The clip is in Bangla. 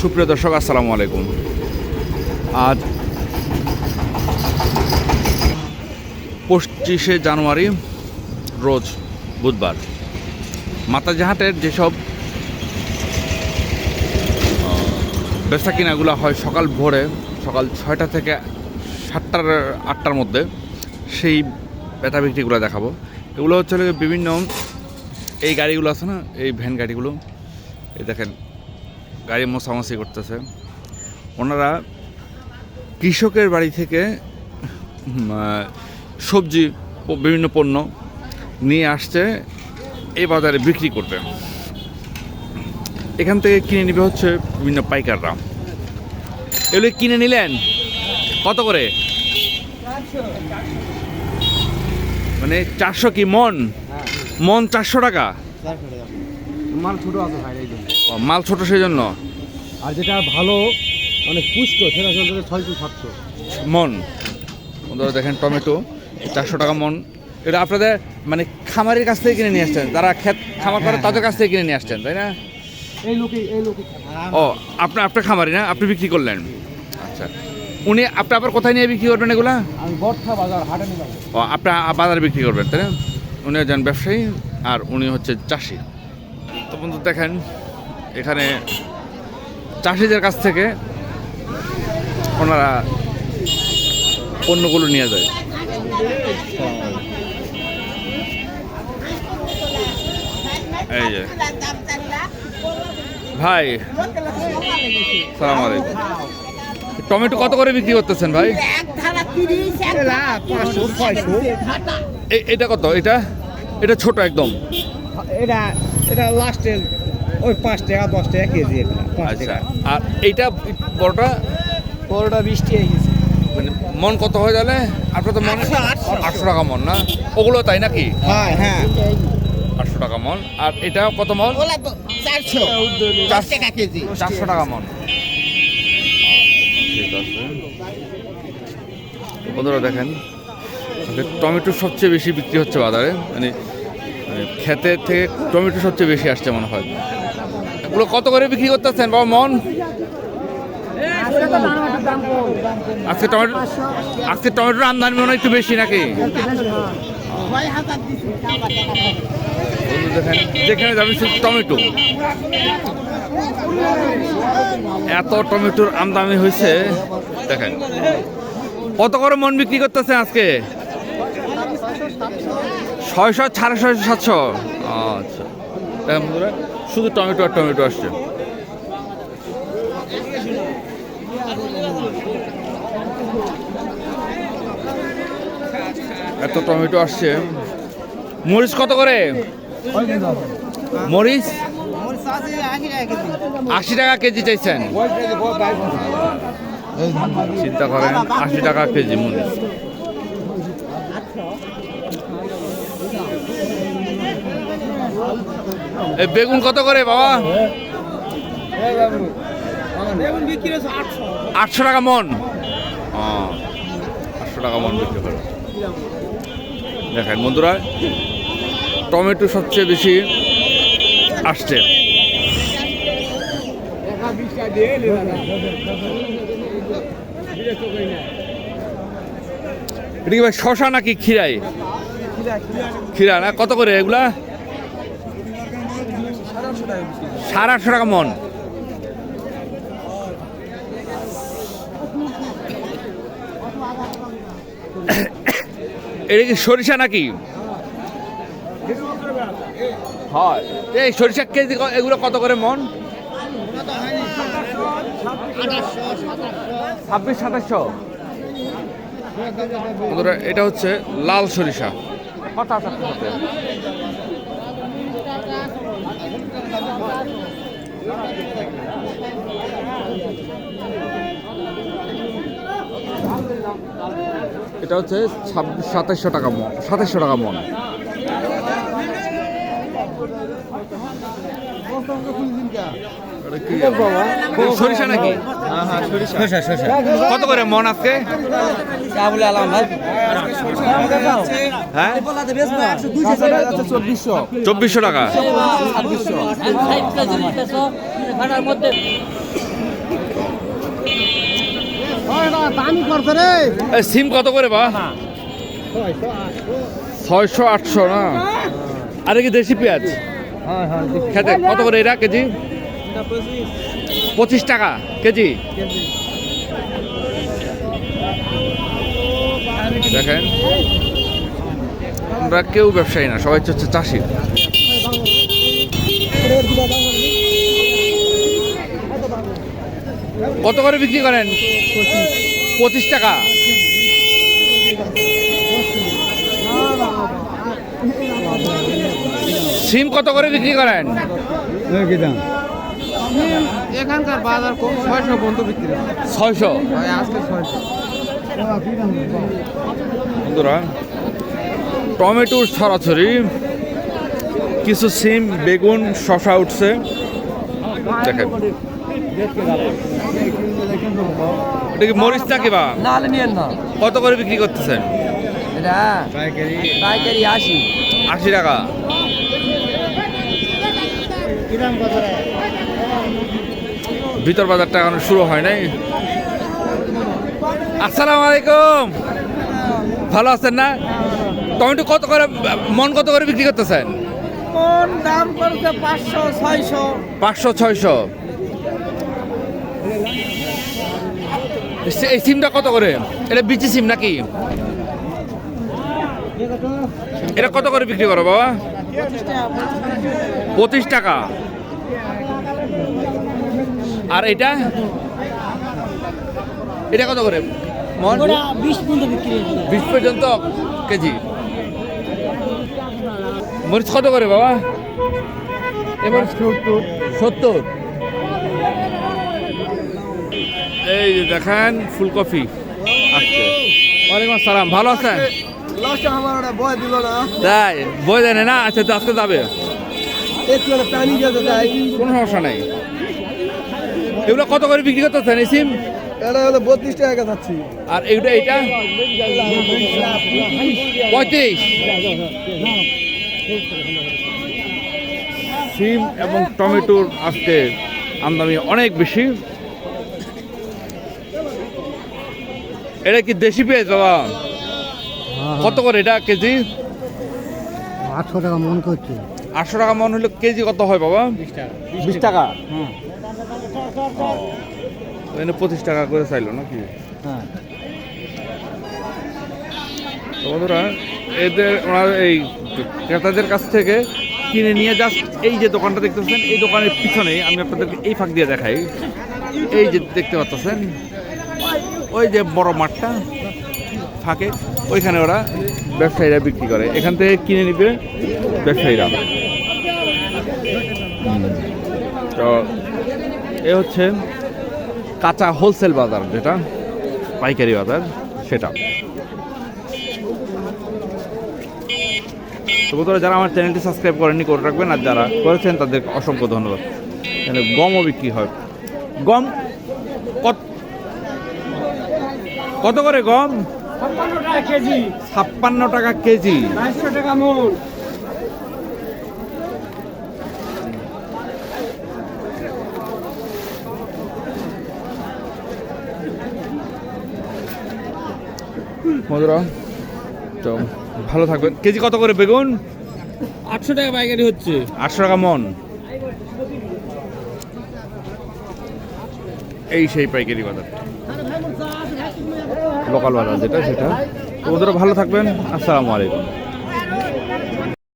সুপ্রিয় দর্শক, আসসালামু আলাইকুম। আজ পঁচিশে জানুয়ারি, রোজ বুধবার। মাতাজাহাটের যেসব বেচা কিনাগুলো হয় সকাল ভোরে, সকাল ছয়টা থেকে সাতটার, আটটার মধ্যে, সেই বেচা বিক্রিগুলো দেখাবো। এগুলো হচ্ছে বিভিন্ন, এই গাড়িগুলো আছে না, এই ভ্যান গাড়িগুলো, এই দেখেন গাড়ি মোছামুছি করতেছে। ওনারা কৃষকের বাড়ি থেকে সবজি বিভিন্ন পণ্য নিয়ে আসছে, এই বাজারে বিক্রি করবে এখান থেকে কিনে নিবে হচ্ছে বিভিন্ন পাইকাররা। এগুলো কিনে নিলেন? কত করে? মানে চারশো কি মন? মন চারশো টাকা। মাল ছোট আছে ভাই এই জন্য। ও, মাল ছোট সেই জন্য? আর যেটা ভালো মানে পুষ্ট সেটা চলতে ছয়শো সাতশো। মন। বন্ধুরা দেখেন টমেটো চারশো টাকা মন। এটা আপনাদের মানে খামারের কাছ থেকে কিনে নিয়ে আসছেন। যারা ক্ষেত খামার করে তাদের কাছ থেকে কিনে নিয়ে আসছেন তাই না? এই লোকে এই লোকে ও আপনার আপনার খামারি না আপনি বিক্রি করলেন। আচ্ছা। উনি আপনি আবার কোথায় নিয়ে বিক্রি করবেন এগুলা? আমি বর্ষা বাজার হাটে নিলাম ও আপনি বাজারে বিক্রি করবেন তাই না? উনি একজন ব্যবসায়ী আর উনি হচ্ছে চাষি। বন্ধু, দেখেন, এখানে চাষিদের কাছ থেকে ওনারা পণ্যগুলো নিয়ে যায়। এই যে। ভাই সালাম আলাইকুম টমেটো কত করে বিক্রি করতেছেন ভাই? এটা কত? এটা? এটা ছোট একদম। এটা এটা লাস্টের ওই পাঁচ টাকা দশ টাকা কেজি এটা পাঁচ আচ্ছা। টাকা। আর এইটা বড়টা বড়টা বিশ টাকা কেজি। মানে মন কত হয়ে গেলে আপনার তো মন আটশো, টাকা মন না? ওগুলো তাই নাকি? হ্যাঁ হ্যাঁ। আটশো টাকা মন। আর এটা কত মন? তো চারশো। টাকা কেজি। চারশো টাকা মন। ঠিক আছে। বন্ধুরা দেখেন টমেটো সবচেয়ে বেশি বিক্রি হচ্ছে বাজারে। মানে খেতে থেকে টমেটো সবচেয়ে বেশি আসছে মনে হয়। এগুলো কত করে বিক্রি করতেছেন বাবা মন? আজকে টমেটো আজকে টমেটোর আমদানি মনে হয় একটু বেশি নাকি? দেখেন, যেখানে যাবেন শুধু টমেটো। এত টমেটোর আমদানি হয়েছে, দেখেন। কত করে মন বিক্রি করতেছে আজকে? ছয়শো, সাড়ে ছয়শো, সাতশো। আচ্ছা। শুধু টমেটো আর টমেটো আসছে। এত টমেটো আসছে। মরিচ কত করে? মরিচ? আশি টাকা কেজি চাইছেন। চিন্তা করেন, আশি টাকা কেজি মরিচ। বেগুন কত করে বাবা? আটশো। টাকা মন। আটশো টাকা মন বিক্রি করে। দেখেন বন্ধুরা টমেটো সবচেয়ে বেশি আসছে। এটা কি ভাই শশা নাকি খিরাই খিরা না? কত করে এগুলা? সাড়ে আটশো টাকা মন। এটা কি সরিষা নাকি? হয়। এই সরিষা কেজি এগুলো কত করে মন? ছাব্বিশ, সাতাশশো। এটা হচ্ছে লাল সরিষা কত আছে আপনার হাতে? এটা হচ্ছে ছাব্বিশ সাতাশশো টাকা মন সাতাশশো টাকা মন। এটা কি? এটা সরিষা নাকি কত করে মন আজকে হ্যাঁ? চব্বিশশো চব্বিশশো টাকা। দামি করছে রে সিম কত করে বা? ছয়শো আটশো না? আরে কি দেশি পেঁয়াজ? হ্যাঁ হ্যাঁ খেতে কত করে এটা কেজি? পঁচিশ টাকা, কেজি? দেখেন। আমরা কেউ ব্যবসায়ী না সবাই হচ্ছে চাষি। কত করে বিক্রি করেন? পঁচিশ টাকা। সিম কত করে বিক্রি করেন? এখানকার বাজার কম ছয়শো পর্যন্ত বিক্রি ছয়শো? আজকে ছয়শো। বন্ধুরা টমেটোর ছড়াছড়ি কিছু সিম বেগুন শশা উঠছে। দেখেন। এটা কি মরিচ না। কত করে বিক্রি করতেছেন? এটা পাইকারি। আসি আশি টাকা। ভিতর বাজারটা এখনও শুরু হয় নাই। আসসালামু আলাইকুম। ভালো আছেন না? টমেটো কত করে মন কত করে বিক্রি করতেছেন? কোন দাম করছে পাঁচশো ছয়শো। পাঁচশো ছয়শো। এই সিমটা কত করে? এটা বিচি সিম নাকি? এটা কত করে বিক্রি করো বাবা? পঁচিশ টাকা। আর এটা? এটা কত করে? মন? বিশ পর্যন্ত বিক্রি বিশ পর্যন্ত কেজি? মরিচ কত করে বাবা? এবার সত্তর। সত্তর? এই যে দেখেন ফুলকপি। আসছে। ওয়ালাইকুম আসসালাম। ভালো আছেন? তাই? বই দেনে না? আচ্ছা তো আজকে যাবে? কোনো সমস্যা নাই। এগুলো কত করে বিক্রি করতেছেন এই সিম? এটা হলো বত্রিশ টাকা যাচ্ছি। আর এইটা এইটা? পঁয়ত্রিশ। সিম এবং টমেটোর আজকে আমদানি অনেক বেশি। এটা কি দেশি পেঁয়াজ বাবা? কত করে এটা কেজি? আটশো টাকা মন করছে। আটশো টাকা মন হলে কেজি কত হয় বাবা? বিশ টাকা। এখানে পঁচিশ টাকা করে চাইলো নাকি? হ্যাঁ। বন্ধুরা এদের ওনার এই ক্রেতাদের কাছ থেকে কিনে নিয়ে জাস্ট এই যে দোকানটা দেখতেছেন এই দোকানের পিছনে আমি আপনাদেরকে এই ফাঁক দিয়ে দেখাই। এই যে দেখতে পাচ্ছেন ওই যে বড় মাঠটা ফাঁকে ওইখানে ওরা ব্যবসায়ীরা বিক্রি করে। এখান থেকে কিনে নিবে ব্যবসায়ীরা। তো এ হচ্ছে কাঁচা হোলসেল বাজার যেটা পাইকারি বাজার সেটা। তো বন্ধুরা যারা আমার চ্যানেলটি সাবস্ক্রাইব করেননি করে রাখবেন আর যারা করেছেন তাদের অসংখ্য ধন্যবাদ। এখানে গমও বিক্রি হয়। গম? কত? কত করে গম? ছাপ্পান্ন টাকা কেজি। ছাপ্পান্ন টাকা কেজি। টাকা বন্ধুরা তো ভালো থাকবেন। কেজি কত করে বেগুন? আটশো টাকা পাইকারি হচ্ছে। আটশো টাকা মন। এই সেই পাইকারি বাজার। লোকাল বাজার যেটা সেটা। ওদেরও ভালো থাকবেন। আসসালামু আলাইকুম।